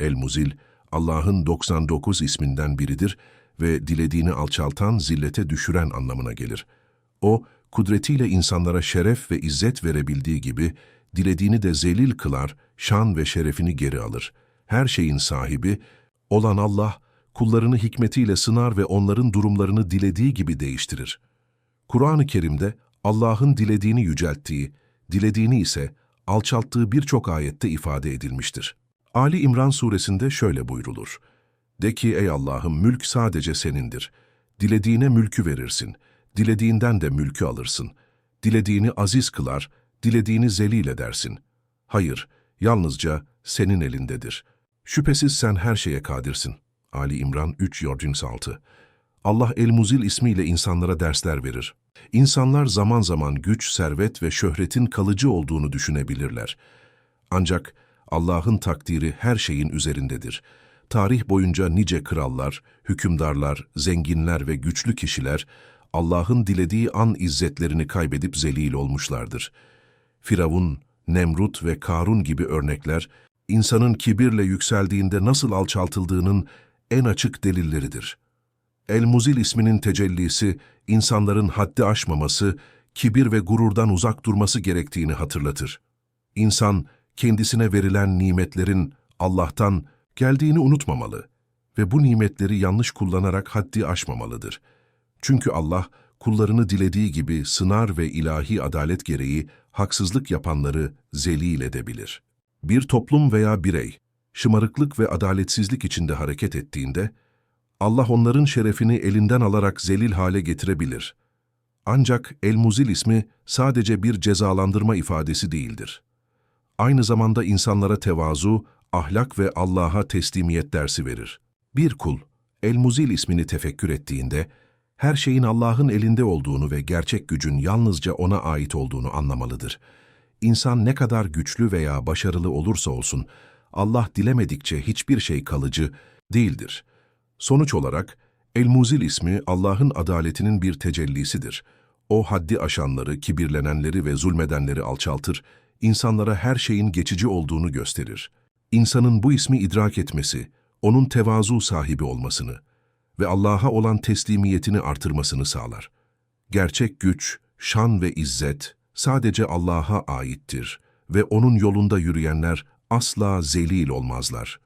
El-Muzil, Allah'ın 99 isminden biridir ve dilediğini alçaltan, zillete düşüren anlamına gelir. O, kudretiyle insanlara şeref ve izzet verebildiği gibi, dilediğini de zelil kılar, şan ve şerefini geri alır. Her şeyin sahibi, olan Allah, kullarını hikmetiyle sınar ve onların durumlarını dilediği gibi değiştirir. Kur'an-ı Kerim'de Allah'ın dilediğini yücelttiği, dilediğini ise alçalttığı birçok ayette ifade edilmiştir. Ali İmran suresinde şöyle buyrulur. De ki ey Allah'ım mülk sadece senindir. Dilediğine mülkü verirsin. Dilediğinden de mülkü alırsın. Dilediğini aziz kılar, dilediğini zelil edersin. Hayır, yalnızca senin elindedir. Şüphesiz sen her şeye kadirsin. Ali İmran 3 Yorcings 6 Allah El-Muzil ismiyle insanlara dersler verir. İnsanlar zaman zaman güç, servet ve şöhretin kalıcı olduğunu düşünebilirler. Ancak Allah'ın takdiri her şeyin üzerindedir. Tarih boyunca nice krallar, hükümdarlar, zenginler ve güçlü kişiler Allah'ın dilediği an izzetlerini kaybedip zelil olmuşlardır. Firavun, Nemrut ve Karun gibi örnekler, insanın kibirle yükseldiğinde nasıl alçaltıldığının en açık delilleridir. El-Muzil isminin tecellisi, insanların haddi aşmaması, kibir ve gururdan uzak durması gerektiğini hatırlatır. İnsan, kendisine verilen nimetlerin Allah'tan geldiğini unutmamalı ve bu nimetleri yanlış kullanarak haddi aşmamalıdır. Çünkü Allah, kullarını dilediği gibi sınar ve ilahi adalet gereği haksızlık yapanları zelil edebilir. Bir toplum veya birey, şımarıklık ve adaletsizlik içinde hareket ettiğinde, Allah onların şerefini elinden alarak zelil hale getirebilir. Ancak El-Muzil ismi sadece bir cezalandırma ifadesi değildir. Aynı zamanda insanlara tevazu, ahlak ve Allah'a teslimiyet dersi verir. Bir kul, El-Muzil ismini tefekkür ettiğinde, her şeyin Allah'ın elinde olduğunu ve gerçek gücün yalnızca O'na ait olduğunu anlamalıdır. İnsan ne kadar güçlü veya başarılı olursa olsun, Allah dilemedikçe hiçbir şey kalıcı değildir. Sonuç olarak, El-Muzil ismi Allah'ın adaletinin bir tecellisidir. O haddi aşanları, kibirlenenleri ve zulmedenleri alçaltır, insanlara her şeyin geçici olduğunu gösterir. İnsanın bu ismi idrak etmesi, onun tevazu sahibi olmasını ve Allah'a olan teslimiyetini artırmasını sağlar. Gerçek güç, şan ve izzet sadece Allah'a aittir ve onun yolunda yürüyenler asla zelil olmazlar.